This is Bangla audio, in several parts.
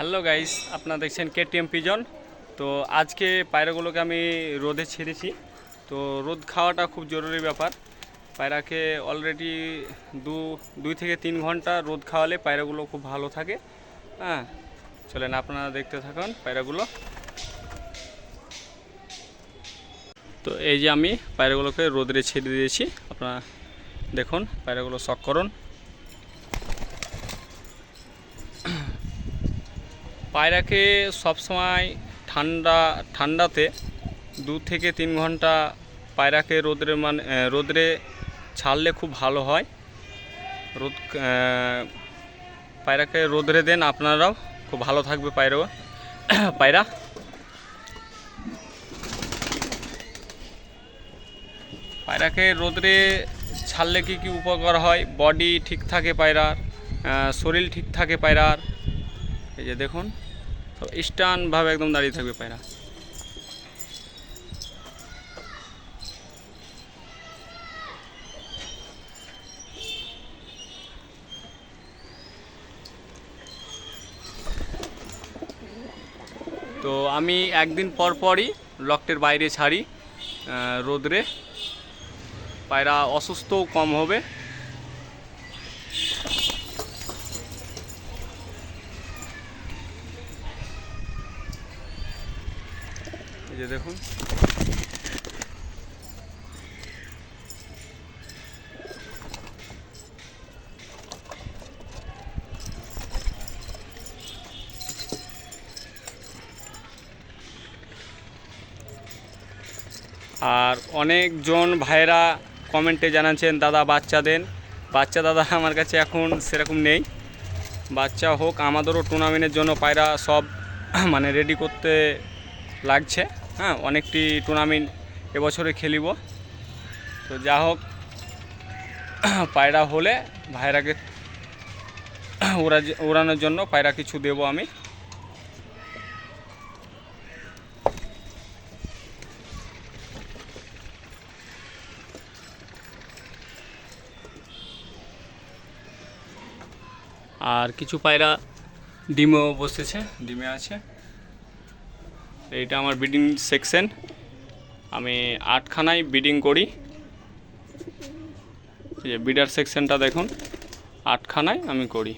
হ্যালো গাইস, আপনারা দেখছেন কেটিএম পিজন। তো আজকে পায়রাগুলোকে আমি রোদে ছেড়েছি। তো রোদ খাওয়াটা খুব জরুরি ব্যাপার। পায়রাকে অলরেডি দু, দুই থেকে তিন ঘণ্টা রোদ খাওয়ালে পায়রাগুলো খুব ভালো থাকে। হ্যাঁ চলেন আপনারা দেখতে থাকুন পায়রাগুলো। তো এই যে আমি পায়রাগুলোকে রোদে ছেড়ে দিয়েছি। আপনারা দেখুন পায়রাগুলো শখ করুন। পায়রাকে সবসময় ঠান্ডা, ঠান্ডাতে দু থেকে তিন ঘণ্টা পায়রাকে রোদরে মানে রোদরে ছাড়লে খুব ভালো হয়। রোদ পায়রাকে রোদরে দেন আপনারাও। খুব ভালো থাকবে পায়রা পায়রা। পায়রাকে রোদরে ছাড়লে কি কি উপকার হয়? বডি ঠিক থাকে পায়রার শরীর ঠিক থাকে পায়রার। এই যে দেখুন। স্টানভাবে একদম দাঁড়িয়ে থাকবে পায়রা। তো আমি একদিন পর পরই লকটের বাইরে ছাড়ি রোদরে। পায়রা অসুস্থও কম হবে। যে দেখুন। আর অনেকজন ভাইরা কমেন্টে জানাচ্ছেন, দাদা, বাচ্চা দেন। বাচ্চা দাদা আমার কাছে এখন সেরকম নেই। বাচ্চা হোক, আমাদেরও টুর্নামেন্টের জন্য পায়রা সব মানে রেডি করতে লাগছে। হ্যাঁ অনেকটি টুর্নামেন্ট এবছরে খেলিব। তো যা হোক, পায়রা হলে ভাইরাকে ওরা উড়ানোর জন্য পায়রা কিছু দেবো আমি। আর কিছু পায়রা ডিমেও বসেছে, ডিমে আছে। এইটা আমার ব্রিডিং সেকশন আমি আটখানায় ব্রিডিং করি। যে বিডার সেকশনটা দেখুন আটখানায় আমি করি।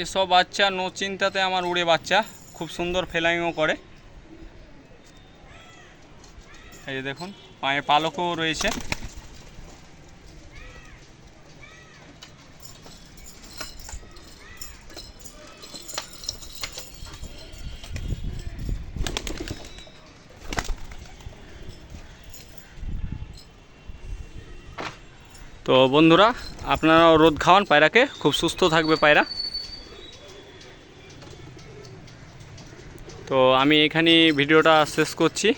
এসব বাচ্চা নো চিন্তাতে আমার উড়ে বাচ্চা। খুব সুন্দর ফেলাইংও করে। এই দেখুন, পায়ে পালকও রয়েছে। তো বন্ধুরা, আপনারাও রোদ খাওয়ান, পায়রাকে। খুব সুস্থ থাকবে পায়রা। তো আমি এখানে ভিডিওটা শেষ করছি।